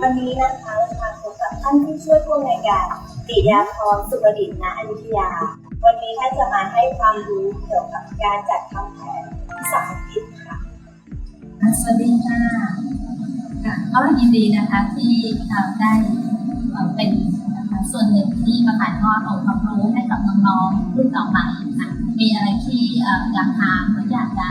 วันนี้นะคะเรามาพบกับท่านผู้ช่วยผู้อำนวยการติยาพรสุประดิษฐ์ณอยุธยา วันนี้ท่านจะมาให้ความรู้เกี่ยวกับการจัดทำแผนวิสาหกิจค่ะสวัสดีค่ะค่ะก็ยินดีนะคะที่ได้เป็นส่วนหนึ่งที่มาถ่ายทอดองค์ความรู้ให้กับน้องๆรุ่นต่อใหม่ค่ะมีอะไรที่อยากถามหรืออยากจะ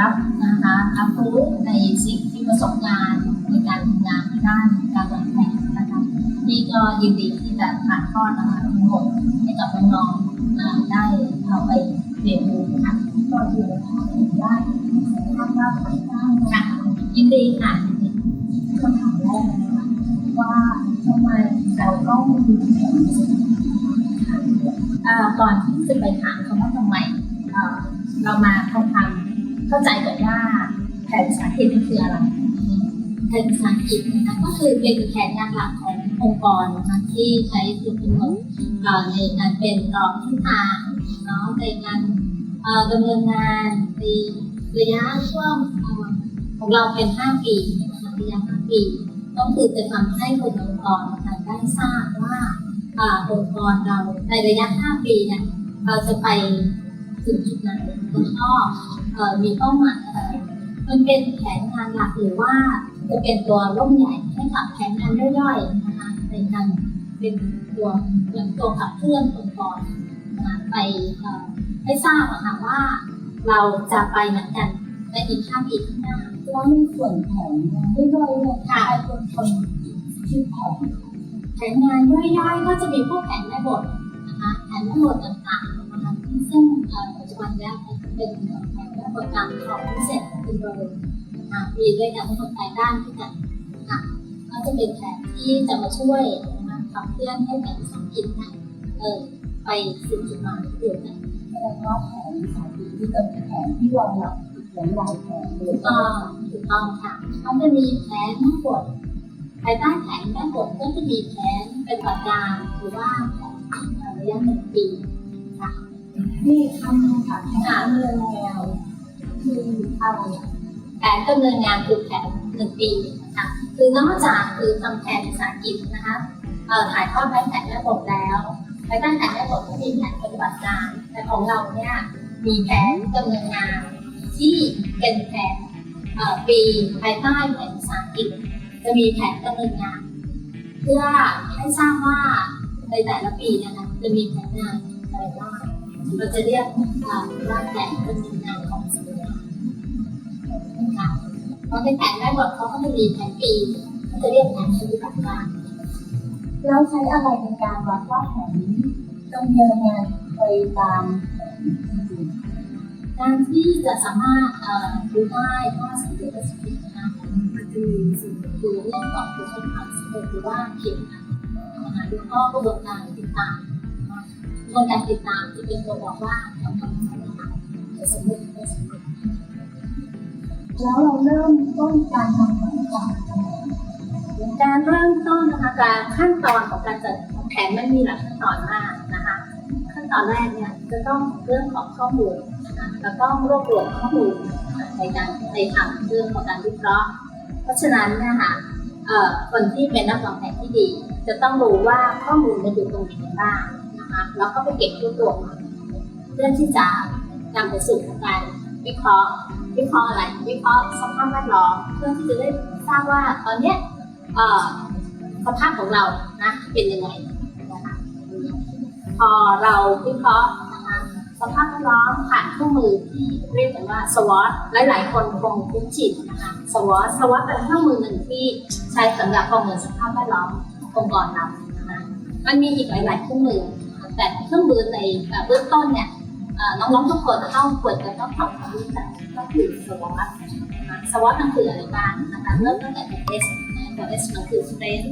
รับนะคะรับรู้ในสิ่งที่ประสบการณ์ ในการทำงานด้านการวางแผนนะคะที่ก็ยินดีที่จะถ่ายทอดนะคะทั้งหมดให้กับน้องๆได้เอาไปเรียนรู้ค่ะก็คือได้ทำว่าไปได้ค่ะยินดีค่ะคำถามแรกนะคะว่าทำไมเราต้องมีแผนก่อนที่จะไปถามคำว่าทำไมเออเรามาทำความเข้าใจก่อนว่าแผนสาหกิจนั่นคืออะไร แผนสาหกิจนะคะก็คือเป็นแผนงานหลักขององค์กรนะคะที่ใช้จุดกำหนดในการเป็นกรอบทิศทางเนาะในการดำเนินงานในระยะช่วงเอ่อของเราเป็น 5 ปีนะคะระยะ 5 ปีก็คือจะทำให้คนองค์กรนะคะได้ทราบว่าองค์กรเราในระยะ 5 ปีเนี่ยเราจะไปถึงจุดไหนแล้วก็เอ่อมีเป้าหมายอะไรมันเป็นแผนงานหลักหรือว่า จะเป็นตัวร่มใหญ่ให้กับแผนงานย่อยๆนะคะในการเป็นตัวเหมือนตัวขับเคลื่อนองค์กรนะไปเอ่อให้ทราบอะค่ะว่าเราจะไปเหมือนกันในอีก5ปีข้างหน้าแล้วในส่วนของด้วยด้วยเนี่ยครเป็นคนชื่อแผนแผนงานย่อยๆก็จะมีพวกแผนแม่บทนะคะแผนแม่บทต่างๆนะคะซึ่งอ่อปัจจุบันนี้เป็นแผนแม่บทตามของพิเศษของคุณโดย มีด้วยกันทั้งหมดแปดด้านด้วยกันนะคะก็จะเป็นแผนที่จะมาช่วยนะคะขับเคลื่อนให้แผนสังกิจเนี่ยเออไปสู่จุดหมายเดียวกันแสดงว่าแผนสายที่เป็นแผนที่รองรับหลายแผนถูยกต้องถูกต้องค่ะเขาจะมีแผนแม่บทภายใต้แผนแม่บทก็จะมีแผนเป็นปัจจัยหรือว่าแผนระยะหนึ่งปีนี่คำค่ะแผนเรื่องแนวคืออะไร แผนดำเนินงานคือแผนหนึ่งปีนะคะคือนอกจากคือทำแผนภาษาอังกฤษนะคะถ่ายทอดไปแผนแม่บทแล้วภายใต้แผนแม่บทก็มีแผนปฏิบัติการแต่ของเราเนี่ยมีแผนดำเนินงานที่เป็นแผนปีภายใต้แผนภาษาอังกฤษจะมีแผนดำเนินงาน เพื่อให้ทราบว่าในแต่ละปีนยนะจะมีแผนงานอะไรบ้างเราจะเรียกเอ่อว่าแผนดำเนินงานของ พราะในแผนแม่บทเขาก็จะมีแผนปีเขาจะเรียกแผนปฏิบัติการแล้วใช้อะไรในการวัดว่าแผนดำเนินงานไปตามการที่จะสามารถเอ่อดูได้ว่าสำเร็จประสิทธิภาพมันจะมีสิ่งคือเรื่องของคุณภาพสำเร็จหรือว่าเขียนนะคะแล้วก็กระบวนการติดตามคะกระบวนการติดตามจะเป็นตัวบอกว่าเราทำสำเร็จจะสำเร็จไม่สำเร็จ แล้วเราเริ่มต้นการทำแผนจากตรงไหนการเริ่มต้นนะคะการขั้นตอนของการจัดแผนมันมีหลายขั้นตอนมากนะคะขั้นตอนแรกเนี่ยจะต้องเรื่องของข้อมูลนะคะแล้วก็รวบรวมข้อมูลในการในทำเรื่องของการวิเคราะห์ เพราะฉะนั้นนี่ยค่ะเอ่อคนที่เป็นนักวางแผนที่ดี จะต้องรู้ว่าข้อมูลมันอยู่ตรงไหนบ้างนะคะแล้วก็ไปเก็บรวบรวมเพื่องที่จะนำไปสู่การวิเคราะห์ วิเคราะห์อะไรวิเคราะห์สภาพแวดล้อมเพื่อที่จะได้ทราบว่าตอนเนี้ยสภาพของเรานะเป็นยังไงนะคะพอเราวิเคราะห์นะคะสภาพแวดล้อมผ่านเครื่องมือที่เรียกกันว่า SWOT หลายๆ คนคงคุ้นชินนะคะ SWOT SWOT เป็นเครื่องมือหนึ่งที่ใช้สำหรับประเมินสภาพแวดล้อมองค์กรเรานะคะมันมีอีกหลายๆเครื่องมือ แต่เครื่องมือในเอ่อเบื้องต้นเนี่ย น้องๆทุกคนต้องควรจะต้องทำความรู้จักก็คือ SWOT นะคะ SWOT มันคืออะไรบ้างนะคะเริ่มตั้งแต่ตัว S นะตัว S มันคือ strength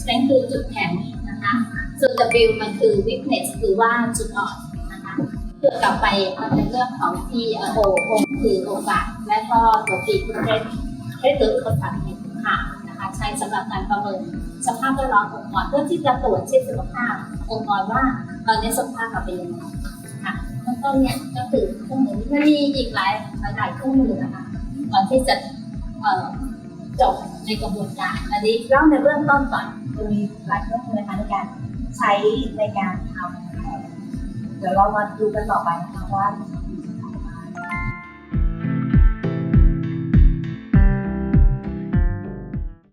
strength คือจุดแข็งนะคะส่วน W มันคือ weakness คือว่าจุดอ่อนนะคะเพื่อกลับไปมันเป็นเรื่องของที่เอ่อโอโอคือโอกาสและก็ตัวปีคือเรทเรทคือคนฝันเห็นค่ะนะคะใช้สำหรับการประเมินสภาพแวดล้อมองค์กรเพื่อที่จะตรวจเช็คสุขภาพองค์กรว่าตอนนี้สภาพเราเป็นยังไง ต้นเนี่ยก็คือเครื่องมือมันมีอีกหลายหลายเครื่องมือนะคะก่อนที่จะจบในกระบวนการอันนี้เล่าในเบื้องต้นก่อนจะมีหลายเครื่องมือนะคะในการใช้ในการทำเดี๋ยวเรามาดูกันต่อไปนะคะว่า